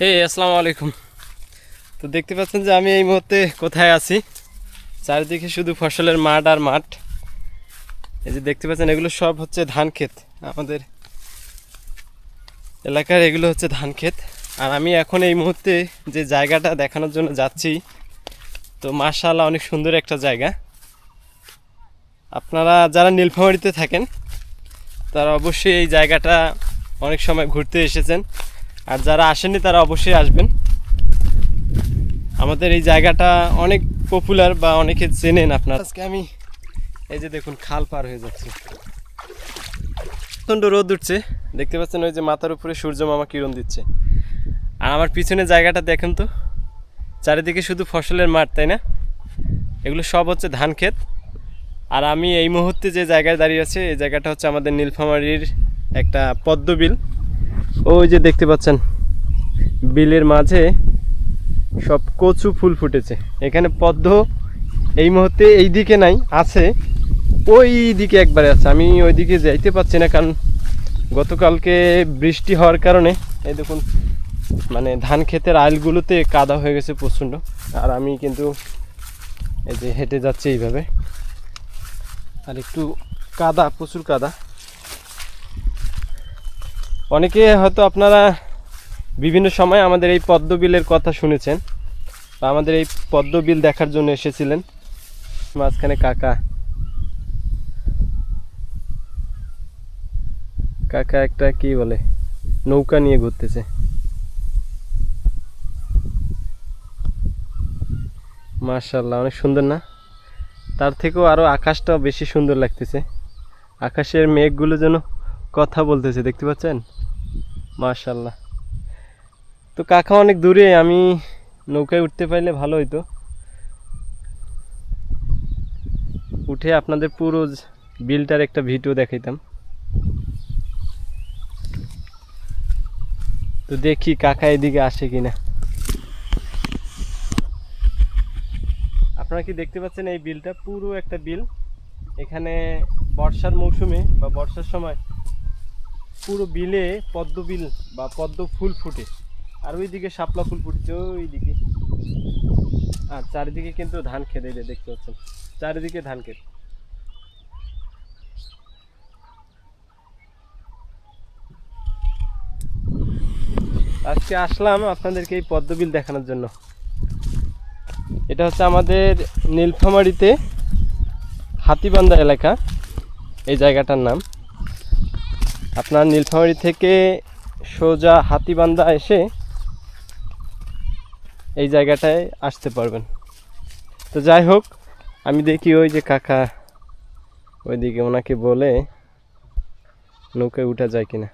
হে আসসালামু আলাইকুম তো দেখতে পাচ্ছেন যে আমি এই মুহূর্তে কোথায় আছি? চারিদিকে শুধু ফসলের মাঠ আর মাঠ। এই যে দেখতে পাচ্ছেন, এগুলো সব হচ্ছে ধান ক্ষেত। আমাদের এলাকার এগুলো হচ্ছে ধান ক্ষেত। আর আমি এখন এই মুহূর্তে যে জায়গাটা দেখানোর জন্য যাচ্ছি, তো মাশাআল্লাহ অনেক সুন্দর একটা জায়গা। আপনারা যারা নীলফামারিতে থাকেন, তারা অবশ্যই এই জায়গাটা অনেক সময় ঘুরতে এসেছেন। আর যারা আসেননি, তারা অবশ্যই আসবেন। আমাদের এই জায়গাটা অনেক পপুলার বা অনেকে চেনেন আপনার। আজকে আমি এই যে দেখুন, খাল পার হয়ে যাচ্ছি। প্রচণ্ড রোদ উঠছে। দেখতে পাচ্ছেন ওই যে মাথার উপরে সূর্য মামা কিরণ দিচ্ছে। আর আমার পিছনে জায়গাটা দেখেন তো, চারিদিকে শুধু ফসলের মাঠ, তাই না? এগুলো সব হচ্ছে ধান ক্ষেত। আর আমি এই মুহূর্তে যে জায়গায় দাঁড়িয়ে আছে, এই জায়গাটা হচ্ছে আমাদের নীলফামারির একটা পদ্মবিল। ওই যে দেখতে পাচ্ছেন, বিলের মাঝে সব কচু ফুল ফুটেছে। এখানে পদ্ম এই মুহূর্তে এই দিকে নাই, আছে। ওই দিকে একবারে আছে। আমি ওই দিকে যাইতে পারছি না, কারণ গতকালকে বৃষ্টি হওয়ার কারণে, এই দেখুন মানে ধান ক্ষেতের আইলগুলোতে কাদা হয়ে গেছে প্রচণ্ড। আর আমি কিন্তু এই যে হেঁটে যাচ্ছি এইভাবে। আর একটু কাদা, প্রচুর কাদা। অনেকে হয়তো আপনারা বিভিন্ন সময় আমাদের এই পদ্মবিলের কথা শুনেছেন। আমাদের এই পদ্মবিল দেখার জন্য এসেছিলেন। মাঝখানে কাকা। কাকা একটা কি বলে? নৌকা নিয়ে ঘুরতেছে। মার্শাল্লাহ অনেক সুন্দর না? তার থেকেও আরও আকাশটা বেশি সুন্দর লাগতেছে। আকাশের মেঘগুলো যেন কথা বলতেছে, দেখতে পাচ্ছেন? মার্শাল্লাহ তো কাকা অনেক দূরে, আমি নৌকায় উঠতে পারলে ভালো হইতো। উঠে আপনাদের পুরো বিলটার একটা ভিডিও দেখাইতাম। তো দেখি কাকা এদিকে আসে কিনা। আপনারা কি দেখতে পাচ্ছেন এই বিলটা? পুরো একটা বিল। এখানে বর্ষার মৌসুমে বা বর্ষার সময় পুরো বিলে পদ্ম বিল বা পদ্ম ফুল ফুটে। আর ওইদিকে শাপলা ফুল ফুটেছে, ওইদিকে। আর চারিদিকে কিন্তু ধান খেত যে দেখতে পাচ্ছেন। চারিদিকে ধান ক্ষেত। আজকে আসলাম আপনাদেরকে এই পদ্মবিল দেখানোর জন্য। এটা হচ্ছে আমাদের নীলফামারিতে হাতিবান্ধা এলাকা। এই জায়গাটার নাম। আপনার নীলফামারি থেকে সোজা হাতিবান্ধা এসে এই জায়গাটায় আসতে পারবেন। তো যাই হোক, আমি দেখি ওই যে কাকা, ওইদিকে ওনাকে বলে নৌকে উঠা যায় কিনা।